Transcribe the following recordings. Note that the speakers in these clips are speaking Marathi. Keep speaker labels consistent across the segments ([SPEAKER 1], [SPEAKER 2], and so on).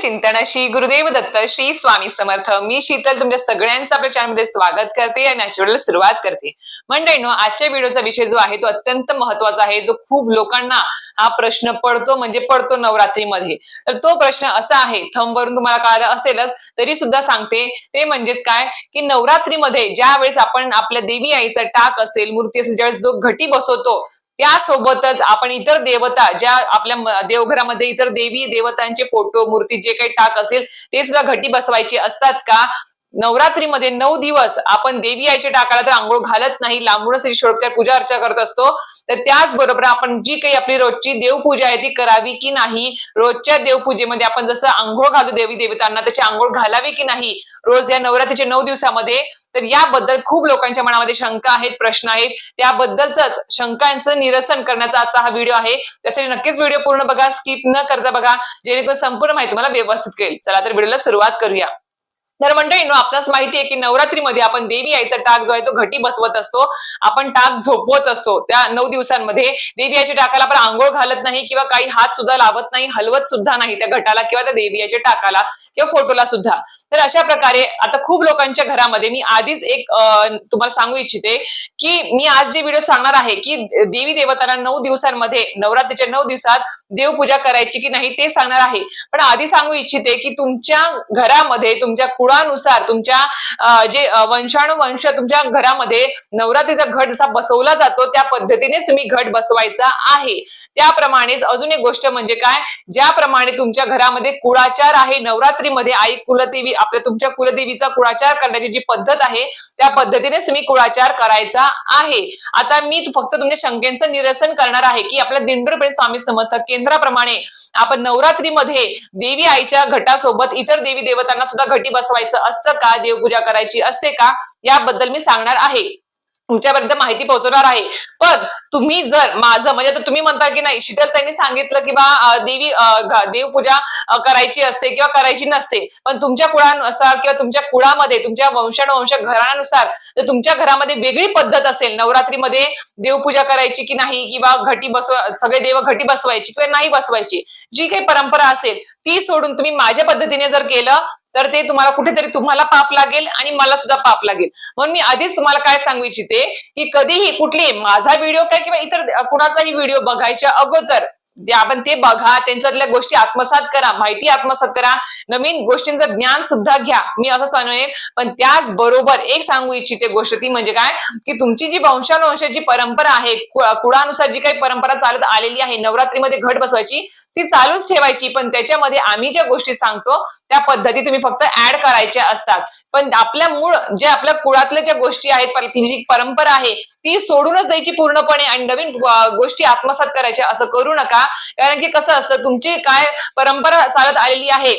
[SPEAKER 1] चिंतनाशी श्री गुरुदेव दत्त श्री स्वामी समर्थ. मी शीतल तुमच्या सगळ्यांचं आपल्या चॅनलमध्ये स्वागत करते आणि नॅचरल सुरुवात करते. मंडळीनो आजच्या व्हिडिओचा विषय जो आहे तो अत्यंत महत्त्वाचा आहे. जो खूप लोकांना हा प्रश्न पडतो म्हणजे पडतो नवरात्रीमध्ये. तर तो प्रश्न असा आहे थंबवरून तुम्हाला कळालं असेलच तरी सुद्धा सांगते. ते म्हणजेच काय? की नवरात्रीमध्ये ज्या वेळेस आपण आपल्या देवी आईचा टाक असेल मूर्ती असेल ज्यावेळेस जो घटी बसवतो त्यासोबतच आपण इतर देवता ज्या आपल्या देवघरामध्ये इतर देवी देवतांचे फोटो मूर्ती जे काही टाक असेल ते सुद्धा घटी बसवायचे असतात का? नवरात्रीमध्ये नऊ दिवस आपण देवी आईच्या टाकाला तर आंघोळ घालत नाही लांबूनच ईश्वरोपचार पूजा अर्चा करत असतो. तर त्याचबरोबर आपण जी काही आपली रोजची देवपूजा आहे ती करावी की नाही? रोजच्या देवपूजेमध्ये आपण जसं आंघोळ घालतो देवी देवतांना त्याची आंघोळ घालावी की नाही? रोज या नवरात्रीच्या नऊ दिवसामध्ये तर याबद्दल खूप लोकांच्या मनामध्ये शंका आहेत प्रश्न आहेत. त्याबद्दलच शंकांचं निरसन करण्याचा आजचा हा व्हिडिओ आहे. त्यासाठी नक्कीच व्हिडिओ पूर्ण बघा स्किप न करता बघा. जेणेकरून संपूर्ण माहिती तुम्हाला व्यवस्थित कळेल. चला तर व्हिडिओला सुरुवात करूया. तर मंडळींनो आपल्यास माहिती आहे की नवरात्रीमध्ये आपण देवी आईचा टाक जो आहे तो घटी बसवत असतो. आपण टाक झोपवत असतो. त्या नऊ दिवसांमध्ये देवी आईच्या टाकाला आपण आंघोळ घालत नाही किंवा काही हात सुद्धा लावत नाही हलवत सुद्धा नाही त्या घटाला किंवा त्या देवी आईच्या टाकाला किंवा फोटोला सुद्धा. तर अशा प्रकारे आता खूप लोकांच्या घरामध्ये मी आधीच एक तुम्हाला सांगू इच्छिते की मी आज जे व्हिडिओ सांगणार आहे की देवी देवतांना नऊ दिवसांमध्ये नवरात्रीच्या नऊ दिवसात देवपूजा करायची की नाही ते सांगणार आहे. पण आधी सांगू इच्छिते की तुमच्या घरामध्ये तुमच्या कुळानुसार तुमच्या जे अं, वंशानुवंश तुमच्या घरामध्ये नवरात्रीचा घट जसा बसवला जातो त्या पद्धतीनेच तुम्ही घट बसवायचा आहे. त्याप्रमाणेच अजून एक गोष्ट म्हणजे काय? ज्याप्रमाणे तुमच्या घरामध्ये कुळाचार आहे नवरात्रीमध्ये आई कुलदेवी आपल्या तुमच्या कुलदेवीचा कुळाचार करण्याची जी पद्धत आहे त्या पद्धतीनेच तुम्ही कुळाचार करायचा आहे. आता मी फक्त तुमच्या शंकेचं निरसन करणार आहे की आपल्या दिंडोरपेठ स्वामी समर्थक केंद्राप्रमाणे आपण नवरात्रीमध्ये देवी आईच्या घटासोबत इतर देवी देवतांना सुद्धा घटी बसवायचं असतं का? देवपूजा करायची असते का? याबद्दल मी सांगणार आहे. तुमच्यापर्यंत माहिती पोहोचवणार आहे. पण तुम्ही जर माझं म्हणजे तुम्ही म्हणता की नाही शीतल त्यांनी सांगितलं की बा देवी देवपूजा करायची असते किंवा करायची नसते. पण तुमच्या कुळानुसार किंवा तुमच्या कुळामध्ये तुमच्या वंशानुवंश घरानुसार तर तुमच्या घरामध्ये वेगळी पद्धत असेल. नवरात्रीमध्ये देवपूजा करायची की नाही किंवा घटी बसव सगळे देव घटी बसवायची किंवा नाही बसवायची. जी काही परंपरा असेल ती सोडून तुम्ही माझ्या पद्धतीने जर केलं तर ते तुम्हाला कुठेतरी तुम्हाला पाप लागेल आणि मला सुद्धा पाप लागेल. म्हणून मी आधीच तुम्हाला काय सांगू इच्छिते की कधीही कुठली माझा व्हिडिओ काय किंवा इतर कुणाचाही व्हिडिओ बघायच्या अगोदर आपण ते बघा त्यांच्यातल्या गोष्टी आत्मसात करा माहिती आत्मसात करा नवीन गोष्टींचं ज्ञान सुद्धा घ्या. मी असं सांगेन पण त्याच बरोबर एक सांगू इच्छिते गोष्ट ती म्हणजे काय की तुमची जी वंशानुवंशाची परंपरा आहे कुळानुसार जी काही परंपरा चालत आलेली आहे नवरात्रीमध्ये घट बसवायची ती चालूच ठेवायची पण त्याच्यामध्ये आम्ही ज्या गोष्टी सांगतो त्या पद्धती तुम्ही फक्त ऍड करायच्या असतात. पण आपल्या मूळ जे आपल्या कुळातल्या ज्या गोष्टी आहेत जी परंपरा आहे ती सोडूनच द्यायची पूर्णपणे आणि नवीन गोष्टी आत्मसात करायच्या असं करू नका. कारण की कसं असतं तुमची काय परंपरा चालत आलेली आहे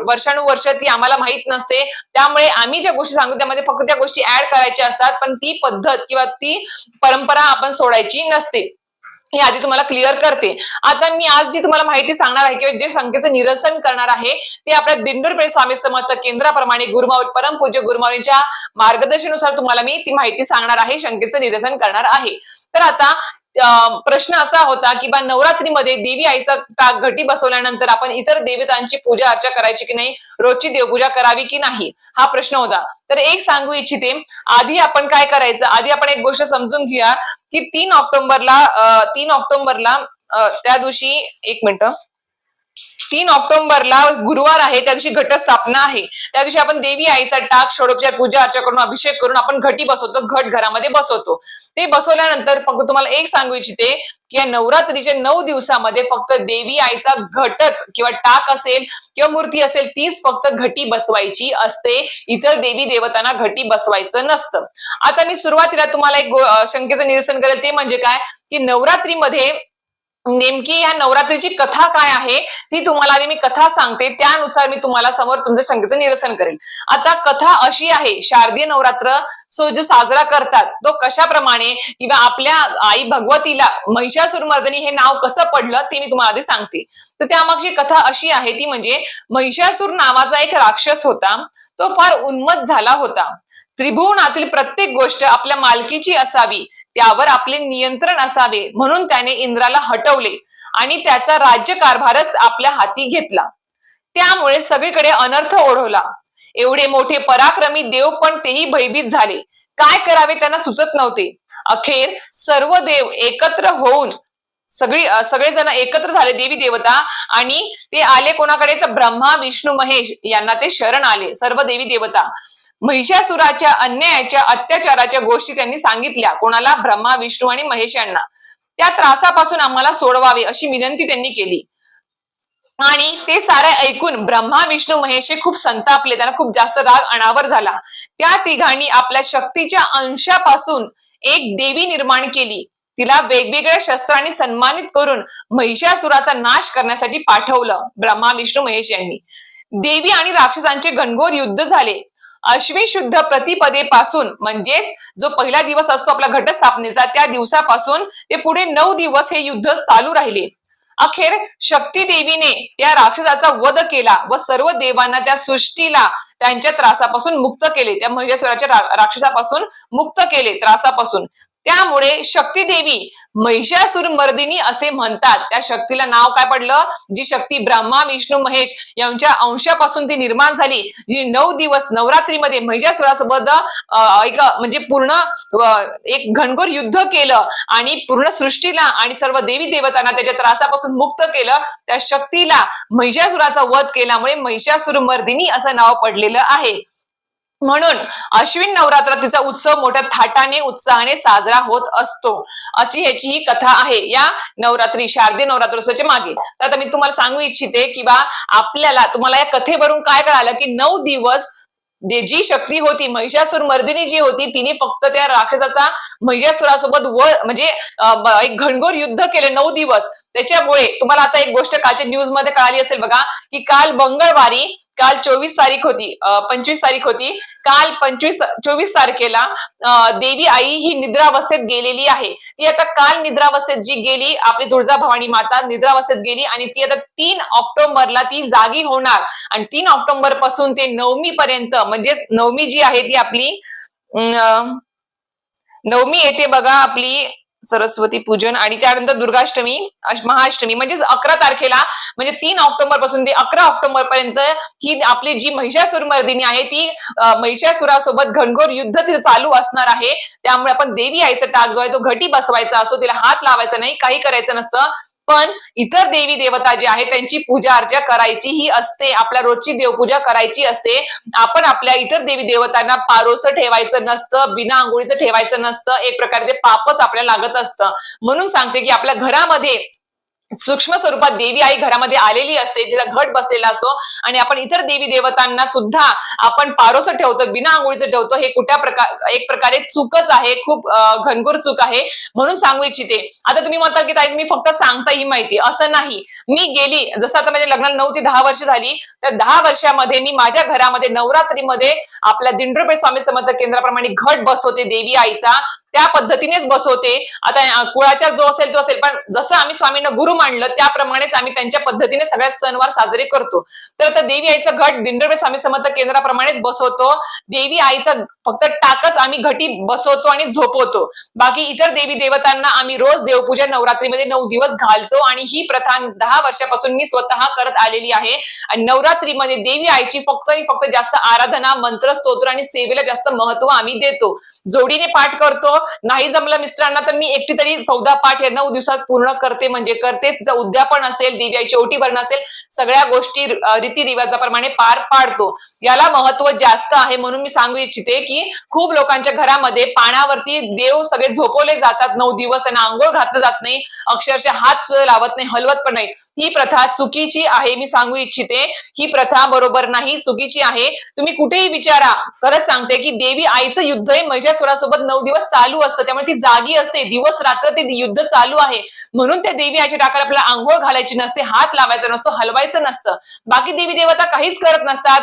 [SPEAKER 1] वर्षानुवर्ष ती आम्हाला माहीत नसते. त्यामुळे आम्ही ज्या गोष्टी सांगू त्यामध्ये फक्त त्या गोष्टी ऍड करायच्या असतात पण ती पद्धत किंवा ती परंपरा आपण सोडायची नसते. हे आधी तुम्हाला क्लिअर करते. आता मी आज जी तुम्हाला माहिती सांगणार आहे किंवा जे शंकेचं निरसन करणार आहे ते आपल्या दिंडोरपेठ स्वामी समर्थ केंद्राप्रमाणे गुरुमाव परमपूज्य गुरुमाऊलींच्या मार्गदर्शनानुसार तुम्हाला मी ती माहिती सांगणार आहे शंकेचं निरसन करणार आहे. तर आता प्रश्न असा होता की बा नवरात्रीमध्ये देवी आईचा घटी बसवल्यानंतर आपण इतर देवतांची पूजा अर्चा करायची की नाही रोजची देवपूजा करावी की नाही हा प्रश्न होता. तर एक सांगू इच्छिते आधी आपण काय करायचं? आधी आपण एक गोष्ट समजून घेऊया. की तीन ऑक्टोबरला तीन ऑक्टोबरला त्या दिवशी एक मिनिट. तीन ऑक्टोबरला गुरुवार आहे त्या दिवशी घटस्थापना आहे. त्या दिवशी आपण देवी आईचा टाक षडोपचार पूजा अर्चा करून अभिषेक करून आपण घटी बसवतो घट घरामध्ये बसवतो. ते बसवल्यानंतर फक्त तुम्हाला एक सांगू इच्छिते की या नवरात्रीच्या नऊ दिवसामध्ये फक्त देवी आईचा घटच किंवा टाक असेल किंवा मूर्ती असेल तीच फक्त घटी बसवायची असते. इतर देवी देवतांना घटी बसवायचं नसतं. आता मी सुरुवातीला तुम्हाला एक शंकेचं निरसन करेल ते म्हणजे काय? की नवरात्रीमध्ये नेमकी ह्या नवरात्रीची कथा काय आहे ती तुम्हाला आधी मी कथा सांगते त्यानुसार मी तुम्हाला समोर तुमच्या शंकेचं निरसन करेल आता कथा अशी आहे शारदीय नवरात्र सो जो साजरा करतात तो कशाप्रमाणे किंवा आपल्या आई भगवतीला महिषासुरमर्दिनी हे नाव कसं पडलं ते मी तुम्हाला आधी सांगते. तर त्यामागची कथा अशी आहे ती म्हणजे महिषासूर नावाचा एक राक्षस होता तो फार उन्मत झाला होता. त्रिभुवनातील प्रत्येक गोष्ट आपल्या मालकीची असावी त्यावर आपले नियंत्रण असावे म्हणून त्याने इंद्राला हटवले आणि त्याचा राज्यकारभारच आपल्या हाती घेतला. त्यामुळे सगळीकडे अनर्थ ओढवला. एवढे मोठे पराक्रमी देव पण तेही भयभीत झाले. काय करावे त्यांना सुचत नव्हते. अखेर सर्व देव एकत्र होऊन सगळी सगळेजण एकत्र झाले देवी देवता आणि ते आले कोणाकडे? तर ब्रह्मा विष्णू महेश यांना ते शरण आले. सर्व देवी देवता. महिषासुराच्या अन्यायाच्या अत्याचाराच्या गोष्टी त्यांनी सांगितल्या. कोणाला? ब्रह्मा विष्णू आणि महेश यांना. त्या त्रासापासून आम्हाला सोडवावे अशी विनंती त्यांनी केली. आणि ते सारे ऐकून ब्रह्मा विष्णू महेश हे खूप संतापले. त्यांना खूप जास्त राग अनावर झाला. त्या तिघांनी आपल्या शक्तीच्या अंशापासून एक देवी निर्माण केली. तिला वेगवेगळ्या शस्त्रांनी सन्मानित करून महिषासुराचा नाश करण्यासाठी पाठवलं ब्रह्मा विष्णू महेश यांनी. देवी आणि राक्षसांचे घनघोर युद्ध झाले. अश्विन शुद्ध प्रतिपदेपासून म्हणजेच जो पहिला दिवस असतो आपला घटस्थापनेचा त्या दिवसापासून ते पुढे नऊ दिवस हे युद्ध चालू राहिले. अखेर शक्ती देवीने त्या राक्षसाचा वध केला व सर्व देवांना त्या सृष्टीला त्यांच्या त्रासापासून मुक्त केले. त्या महिषासुराच्या राक्षसापासून मुक्त केले त्रासापासून. त्यामुळे शक्ती देवी महिषासुर मर्दिनी असे म्हणतात. त्या शक्तीला नाव काय पडलं? जी शक्ती ब्रह्मा विष्णू महेश यांच्या अंशापासून ती निर्माण झाली. जी नऊ दिवस नवरात्रीमध्ये महिषासुरासोबत एक म्हणजे पूर्ण एक घनघोर युद्ध केलं आणि पूर्ण सृष्टीला आणि सर्व देवी देवतांना त्याच्या त्रासापासून मुक्त केलं. त्या शक्तीला महिषासुराचा वध केल्यामुळे महिषासुर मर्दिनी असं नाव पडलेलं आहे. म्हणून अश्विन नवरात्रीचा उत्सव मोठ्या थाटाने उत्साहाने साजरा होत असतो. अशी ह्याची ही कथा आहे या नवरात्री शारदीय नवरात्रोत्सवाच्या मागे. तर आता मी तुम्हाला सांगू इच्छिते की बा आपल्याला तुम्हाला या कथेवरून काय कळालं की नऊ दिवस जी शक्ती होती महिषासुर मर्दिनी जी होती तिने फक्त त्या राक्षसाचा महिषासुरासोबत व म्हणजे एक घनघोर युद्ध केले नऊ दिवस. त्याच्यामुळे तुम्हाला आता एक गोष्ट कालच्या न्यूजमध्ये कळाली असेल बघा की काल मंगळवारी काल चोवीस तारीख होती पंचवीस तारीख होती. काल पंचवीस चोवीस तारखेला देवी आई ही निद्रावस्थेत गेलेली आहे. ती आता काल निद्रावस्थेत जी गेली आपली तुळजा भवानी माता निद्रावस्थेत गेली आणि ती आता तीन ऑक्टोबरला ती जागी होणार. आणि तीन ऑक्टोबरपासून ते नवमी पर्यंत म्हणजेच नवमी जी आहे ती आपली अं, नवमी येते बघा आपली सरस्वती पूजन आणि त्यानंतर दुर्गाष्टमी महाअष्टमी म्हणजेच अकरा तारखेला म्हणजे तीन ऑक्टोबरपासून ते अकरा ऑक्टोबर पर्यंत ही आपली जी महिषासुर मर्दिनी आहे ती महिषासुरासोबत घनघोर युद्ध तिथे चालू असणार आहे. त्यामुळे आपण देवी आईचा टाक जो आहे तो घटी बसवायचा असतो तिला हात लावायचा नाही काही करायचं नसतं. पण इतर देवी देवता जे आहेत त्यांची पूजा अर्चा करायची ही असते आपल्या रोजची देवपूजा करायची असते. आपण आपल्या इतर देवी देवतांना पारोसं ठेवायचं नसतं बिना आंघोळीचं ठेवायचं नसतं एक प्रकारे ते पापच आपल्याला लागत असतं. म्हणून सांगते की आपल्या घरामध्ये सूक्ष्म स्वरूपात देवी आई घरामध्ये आलेली असते जिचा घट बसलेला असतो आणि आपण इतर देवी देवतांना सुद्धा आपण पारोसं ठेवतो बिना आंघोळीचं ठेवतो हे कुठल्या प्रकार एक प्रकारे चूकच आहे खूप घनघोर चूक आहे म्हणून सांगू इच्छिते. आता तुम्ही म्हणता की ताई मी फक्त सांगता ही माहिती. असं नाही. मी गेली जसं आता माझ्या लग्नाला नऊ ते दहा वर्ष झाली तर दहा वर्षामध्ये मी माझ्या घरामध्ये नवरात्रीमध्ये आपल्या दिंडोरपेठ स्वामी समर्थ केंद्राप्रमाणे घट बसवते देवी आईचा. त्या पद्धतीनेच बसवते. आता कुळाचा कुळाचार जो असेल तो असेल. पण जसं आम्ही स्वामींना गुरु मांडलं त्याप्रमाणेच आम्ही त्यांच्या पद्धतीने सगळ्या सणवार साजरे करतो. तर आता देवी आईचा घट दिंडोबे स्वामी समर्थ केंद्राप्रमाणेच बसवतो. देवी आईचा फक्त टाकच आम्ही घटी बसवतो आणि झोपवतो. बाकी इतर देवी देवतांना आम्ही रोज देवपूजा नवरात्रीमध्ये नऊ दिवस घालतो आणि ही प्रथा दहा वर्षापासून मी स्वतः करत आलेली आहे. आणि नवरात्रीमध्ये देवी आईची फक्त आणि फक्त जास्त आराधना मंत्र स्तोत्र आणि सेवेला जास्त महत्त्व आम्ही देतो. जोडीने पाठ करतो नाही जमलं मिस्टरांना तर मी एकटी तरी चौदा पाठ या नऊ दिवसात पूर्ण करते म्हणजे करते. उद्यापन असेल दिव्याची ओटी भरणं असेल सगळ्या गोष्टी रीतीरिवाजाप्रमाणे रीतिरिवाजाप्रमाणे पार पाडतो. याला महत्त्व जास्त आहे म्हणून मी सांगू इच्छिते की खूप लोकांच्या घरामध्ये पाण्यावरती देव सगळे झोपवले जातात. नऊ दिवस त्यांना आंघोळ घातलं जात नाही. अक्षरशः हात सुद्धा लावत नाही हलवत पण नाही. ही प्रथा चुकीची आहे मी सांगू इच्छिते. ही प्रथा बरोबर नाही चुकीची आहे. तुम्ही कुठेही विचारा. खरंच सांगते की देवी आईचं युद्ध हे महिषासुरासोबत नऊ दिवस चालू असतं. त्यामुळे ती जागी असते. दिवस रात्र ते युद्ध चालू आहे. म्हणून त्या देवी आईच्या टाकाला आपल्याला आंघोळ घालायची नसते हात लावायचा नसतो हलवायचं नसतं. बाकी देवी देवता काहीच करत नसतात.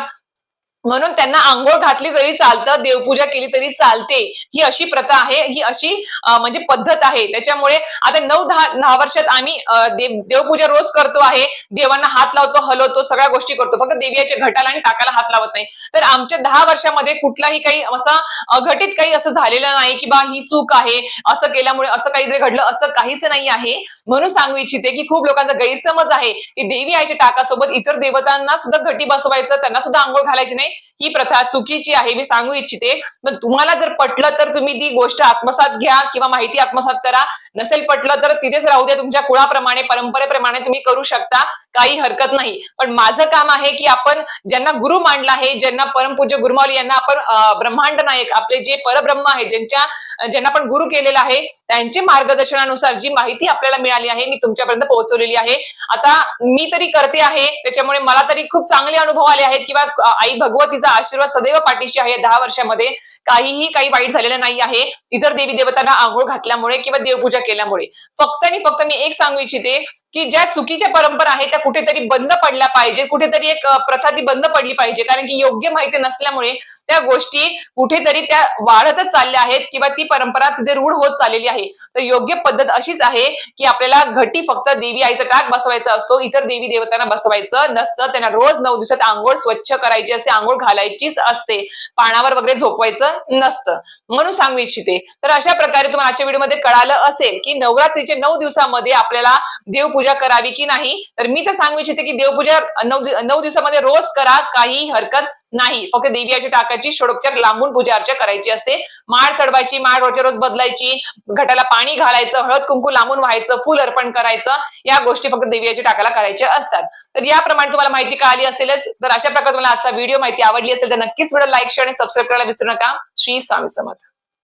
[SPEAKER 1] म्हणून त्यांना आंघोळ घातली तरी चालतं देवपूजा केली तरी चालते. ही अशी प्रथा आहे ही अशी म्हणजे पद्धत आहे. त्याच्यामुळे आता नऊ दहा दहा वर्षात आम्ही देव- देवपूजा रोज करतो आहे. देवांना हात लावतो हलवतो सगळ्या गोष्टी करतो. फक्त देवीच्या घटाला आणि टाकाला हात लावत नाही. तर आमच्या दहा वर्षामध्ये कुठलाही काही असा घटित काही असं झालेलं नाही की बा ही चूक आहे असं केल्यामुळे असं काहीतरी घडलं असं काहीच नाही आहे. म्हणून सांगू इच्छिते की खूप लोकांचा गैरसमज आहे की देवी आईच्या टाकासोबत इतर देवतांना सुद्धा घटी बसवायचं त्यांना सुद्धा आंघोळ घालायची नाही. ही प्रथा चुकीची आहे मी सांगू इच्छिते. पण तुम्हाला जर पटलं तर तुम्ही ती गोष्ट आत्मसात घ्या किंवा माहिती आत्मसात करा. नसेल पटलं तर तिथेच राहू द्या. तुमच्या कुळाप्रमाणे परंपरेप्रमाणे तुम्ही करू शकता. काही हरकत नाही. पण माझं काम आहे की आपण ज्यांना गुरु मांडला आहे ज्यांना परमपूज्य गुरुमावली यांना आपण ब्रह्मांड नायक आपले जे परब्रह्म आहेत ज्यांच्या ज्यांना आपण गुरु केलेला आहे त्यांचे मार्गदर्शनानुसार जी माहिती आपल्याला मिळाली आहे मी तुमच्यापर्यंत पोहोचवलेली आहे. आता मी तरी करते आहे त्याच्यामुळे मला तरी खूप चांगले अनुभव आले आहेत किंवा आई भगवतीचा आशीर्वाद सदैव पाठीशी आहे. दहा वर्षामध्ये काहीही काही वाईट झालेलं नाही आहे. इतर देवी देवतांना आंघोळ घातल्यामुळे किंवा देवपूजा केल्यामुळे. फक्त आणि फक्त मी एक सांगू इच्छिते की ज्या चुकीच्या परंपरा आहेत त्या कुठेतरी बंद पडल्या पाहिजे. कुठेतरी एक प्रथा ती बंद पडली पाहिजे. कारण की योग्य माहिती नसल्यामुळे त्या गोष्टी कुठेतरी त्या वाढतच चालल्या आहेत किंवा ती परंपरा तिथे रूढ होत चाललेली आहे. तर योग्य पद्धत अशीच आहे की आपल्याला घटी फक्त देवी आईचा टाक बसवायचा असतो इतर देवी देवतांना बसवायचं नसतं. त्यांना रोज नऊ दिवसात आंघोळ स्वच्छ करायची असते आंघोळ घालायचीच असते. पाण्यावर वगैरे झोपवायचं नसतं. म्हणून सांगू इच्छिते. तर अशा प्रकारे तुम्हाला आजच्या व्हिडिओमध्ये कळालं असेल की नवरात्रीचे नऊ दिवसामध्ये आपल्याला देवपूजा करावी की नाही? तर मी तर सांगू इच्छिते की देवपूजा नऊ नऊ दिवसामध्ये रोज करा. काही हरकत नाही. फक्त देवीच्या टाकाची षडोपचार लांबून पूजा अर्चा करायची असते. माळ चढवायची माळ रोजच्या रोज बदलायची घटाला पाणी घालायचं हळद कुंकू लांबून व्हायचं फुल अर्पण करायचं या गोष्टी फक्त देवीच्या टाकाला करायच्या असतात. तर याप्रमाणे तुम्हाला माहिती कळाली असेलच. तर अशा प्रकारे तुम्हाला आजचा व्हिडिओ माहिती आवडली असेल तर नक्कीच व्हिडिओ लाईक शेअर आणि सबस्क्राईब करायला विसरू नका. श्री स्वामी समर्थ.